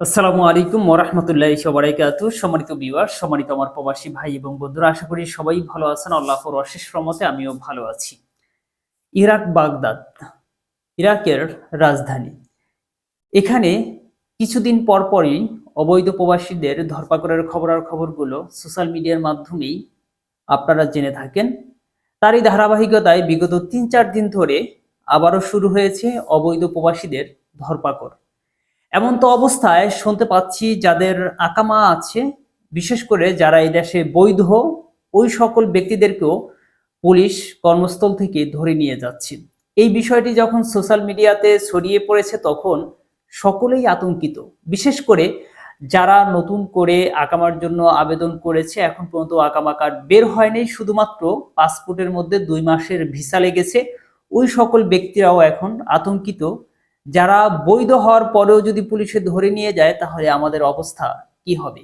আসসালামু আলাইকুম ওরহমতুল্লাহ সবাইকাতু সম্মানিত বিবার সম্মানিত আমার প্রবাসী ভাই এবং বন্ধুরা, আশা করি সবাই ভালো আছেন। আল্লাহর অশেষ রহমতে আমিও ভালো আছি। ইরাক, বাগদাদ, ইরাকের রাজধানী। এখানে কিছুদিন পর পরই অবৈধ প্রবাসীদের ধরপাকড়ের খবরার খবরগুলো সোশ্যাল মিডিয়ার মাধ্যমেই আপনারা জেনে থাকেন। তারই ধারাবাহিকতায় বিগত তিন চার দিন ধরে আবারও শুরু হয়েছে অবৈধ প্রবাসীদের ধরপাকড়। এমন তো অবস্থায় শুনতে পাচ্ছি যাদের আকামা আছে, বিশেষ করে যারা এই দেশে বৈধ, ওই সকল ব্যক্তিদেরকেও পুলিশ কর্মস্থল থেকে ধরে নিয়ে যাচ্ছে। এই বিষয়টি যখন সোশ্যাল মিডিয়াতে ছড়িয়ে পড়েছে তখন সকলেই আতঙ্কিত। বিশেষ করে যারা নতুন করে আকামার জন্য আবেদন করেছে, এখন পর্যন্ত আকামা কার্ড বের হয়নি, শুধুমাত্র পাসপোর্টের মধ্যে দুই মাসের ভিসা লেগেছে। ওই সকল ব্যক্তিরাও এখন আতঙ্কিত। যারা বৈধ হওয়ার পরেও যদি পুলিশে ধরে নিয়ে যায়, তাহলে আমাদের অবস্থা কি হবে?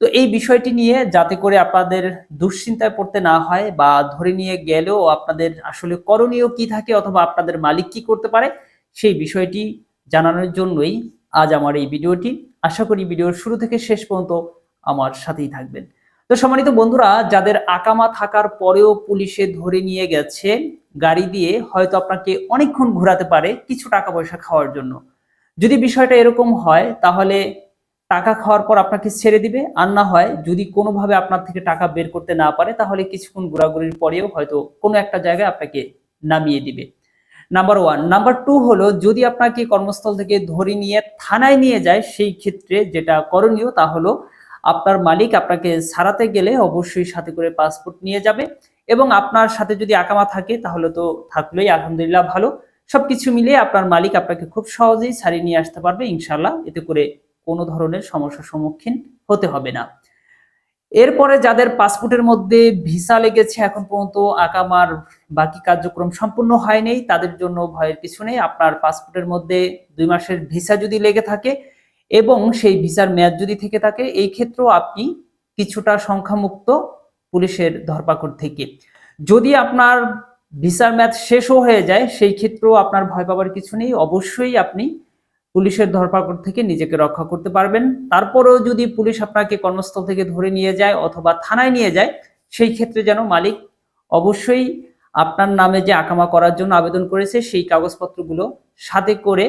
তো এই বিষয়টি নিয়ে যাতে করে আপনাদের দুশ্চিন্তায় পড়তে না হয় বা ধরে নিয়ে গেলেও আপনাদের আসলে করণীয় কি থাকে অথবা আপনাদের মালিক কি করতে পারে, সেই বিষয়টি জানানোর জন্যই আজ আমার এই ভিডিওটি। আশা করি ভিডিওর শুরু থেকে শেষ পর্যন্ত আমার সাথেই থাকবেন। তো সম্মানিত বন্ধুরা, যাদের আকামা থাকার পরেও পুলিশে ধরে নিয়ে গেছে, গাড়ি দিয়ে হয়তো আপনাকে অনেকক্ষণ ঘোরাতে পারে কিছু টাকা পয়সা খাওয়ার জন্য। যদি বিষয়টা এরকম হয়, তাহলে টাকা খাওয়ার পর আপনাকে ছেড়ে দিবে। আর না হয় যদি কোনোভাবে আপনার থেকে টাকা বের করতে না পারে, তাহলে কিছুক্ষণ ঘোরাঘুরির পরেও হয়তো কোনো একটা জায়গায় আপনাকে নামিয়ে দিবে। নাম্বার ওয়ান নাম্বার টু হলো, যদি আপনাকে কর্মস্থল থেকে ধরে নিয়ে থানায় নিয়ে যায়, সেই ক্ষেত্রে যেটা করণীয় তা হলো আপনার মালিক আপনাকে ছাড়াতে গেলে অবশ্যই সাথে করে পাসপোর্ট নিয়ে যাবে এবং আপনার সাথে যদি আকামা থাকে তাহলে তো থাকলেই আলহামদুলিল্লাহ ভালো। সবকিছু মিলিয়ে আপনার মালিক আপনাকে খুব সহজেই ছাড়িয়ে নিয়ে আসতে পারবে ইনশাল্লাহ এতে করে কোনো ধরনের সমস্যার সম্মুখীন হতে হবে না। এরপরে যাদের পাসপোর্টের মধ্যে ভিসা লেগেছে এখন পর্যন্ত আকামার বাকি কার্যক্রম সম্পূর্ণ হয়নি তাদের জন্য ভয়ের কিছু নেই। আপনার পাসপোর্টের মধ্যে দুই মাসের ভিসা যদি লেগে থাকে এবং সেই ভিসার মেয়াদ যদি থেকে থাকে, এই ক্ষেত্রেও আপনি কিছুটা সংখ্যামুক্ত পুলিশের ধরপাকড় থেকে। যদি আপনার ভিসার মেয়াদ শেষও হয়ে যায়, সেই ক্ষেত্রেও আপনার ভয় পাবার কিছু নেই। অবশ্যই আপনি পুলিশের ধরপাকড় থেকে নিজেকে রক্ষা করতে পারবেন। তারপরেও যদি পুলিশ আপনাকে কর্মস্থল থেকে ধরে নিয়ে যায় অথবা থানায় নিয়ে যায়, সেই ক্ষেত্রে যেন মালিক অবশ্যই আপনার নামে যে আকামা করার জন্য আবেদন করেছে, সেই কাগজপত্রগুলো সাথে করে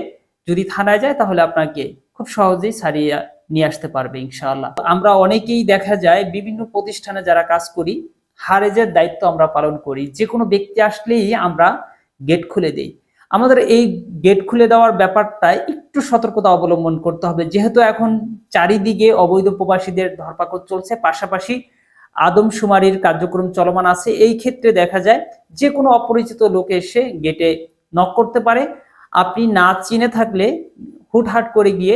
যদি থানায় যায়, তাহলে আপনাকে খুব সহজেই ছাড়িয়ে নিয়ে আসতে পারবে ইনশাআল্লাহ। আমরা অনেকেই দেখা যায় বিভিন্ন প্রতিষ্ঠানে যারা কাজ করি, হারেজের দায়িত্ব আমরা পালন করি। যে কোনো ব্যক্তি আসলেই আমরা গেট খুলে দেই। আমাদের এই গেট খুলে দেওয়ার ব্যাপারটা একটু সতর্কতা অবলম্বন করতে হবে। যেহেতু এখন চারিদিকে অবৈধ প্রবাসীদের ধরপাকড় চলছে, পাশাপাশি আদমশুমারির কার্যক্রম চলমান আছে, এই ক্ষেত্রে দেখা যায় যে কোনো অপরিচিত লোক এসে গেটে নক করতে পারে। আপনি না চিনে থাকলে হুটহাট করে গিয়ে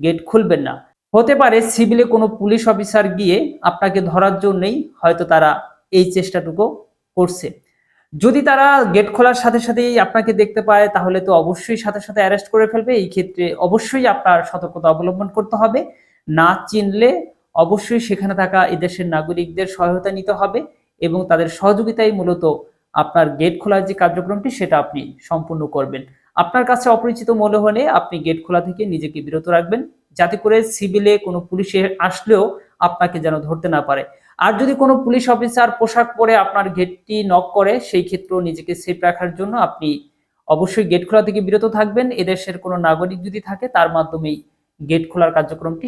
গেট খুলবেন না। হতে পারে সিভিলে কোনো পুলিশ অফিসার গিয়ে আপনাকে ধরার জন্যই হয়তো তারা এই চেষ্টাটুকু করছে। যদি তারা গেট খোলার সাথে সাথেই আপনাকে দেখতে পায়, তাহলে তো অবশ্যই সাথে সাথে অ্যারেস্ট করে ফেলবে। এই ক্ষেত্রে অবশ্যই আপনার সতর্কতা অবলম্বন করতে হবে। না চিনলে অবশ্যই সেখানে থাকা এদেশের নাগরিকদের সহায়তা নিতে হবে এবং তাদের সহযোগিতাই মূলত আপনার গেট খোলার যে কার্যক্রমটি, সেটা আপনি সম্পূর্ণ করবেন। আপনার কাছে অপরিচিত মনে হলে আপনি গেট খোলা থেকে নিজেকে বিরত রাখবেন, যাতে করে সিভিলে কোনো পুলিশে আসলেও আপনাকে যেন ধরতে না পারে। আর যদি কোনো পুলিশ অফিসার পোশাক পরে আপনার গেটটি নক করে, সেই ক্ষেত্রেও নিজেকে সেফ রাখার জন্য আপনি অবশ্যই গেট খোলা থেকে বিরত থাকবেন। এদেশের কোনো নাগরিক যদি থাকে, তার মাধ্যমেই গেট খোলার কার্যক্রমটি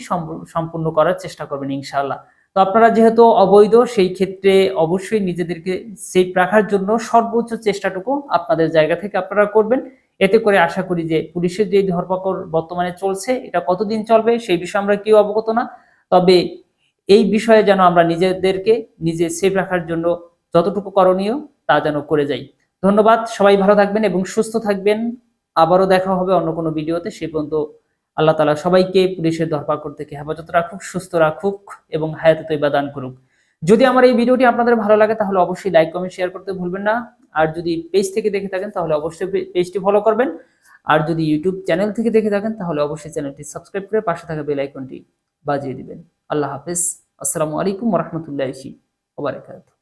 সম্পূর্ণ করার চেষ্টা করবেন ইনশাআল্লাহ। তো আপনারা যেহেতু অবৈধ, সেই ক্ষেত্রে অবশ্যই নিজেদেরকে সেফ রাখার জন্য সর্বোচ্চ চেষ্টাটুকু আপনাদের জায়গা থেকে আপনারা করবেন। এতে করে আশা করি যে পুলিশের যে ধরপাকড় বর্তমানে চলছে, এটা কতদিন চলবে সেই বিষয়ে আমরা কেউ অবগত না। তবে এই বিষয়ে যেন আমরা নিজেদেরকে নিজে সেফ রাখার জন্য যতটুকু করণীয় তা যেন করে যাই। ধন্যবাদ, সবাই ভালো থাকবেন এবং সুস্থ থাকবেন। আবারও দেখা হবে অন্য কোনো ভিডিওতে। সে পর্যন্ত আল্লাহ তালা সবাইকে পুলিশের ধরপাকড় থেকে হেফাজত রাখুক, সুস্থ রাখুক এবং হায়াতে তৈবা দান করুক। যদি আমার এই ভিডিওটি আপনাদের ভালো লাগে তাহলে অবশ্যই লাইক কমেন্ট শেয়ার করতে ভুলবেন না। আর যদি পেজ থেকে দেখে থাকেন, তাহলে অবশ্যই পেজটি ফলো করবেন। আর যদি ইউটিউব চ্যানেল থেকে দেখে থাকেন, তাহলে অবশ্যই চ্যানেলটি সাবস্ক্রাইব করে পাশে থাকা বেল আইকনটি বাজিয়ে দিবেন। আল্লাহ হাফেজ। আসসালামু আলাইকুম রহমতুল্লাহ ওবরাকাতুহ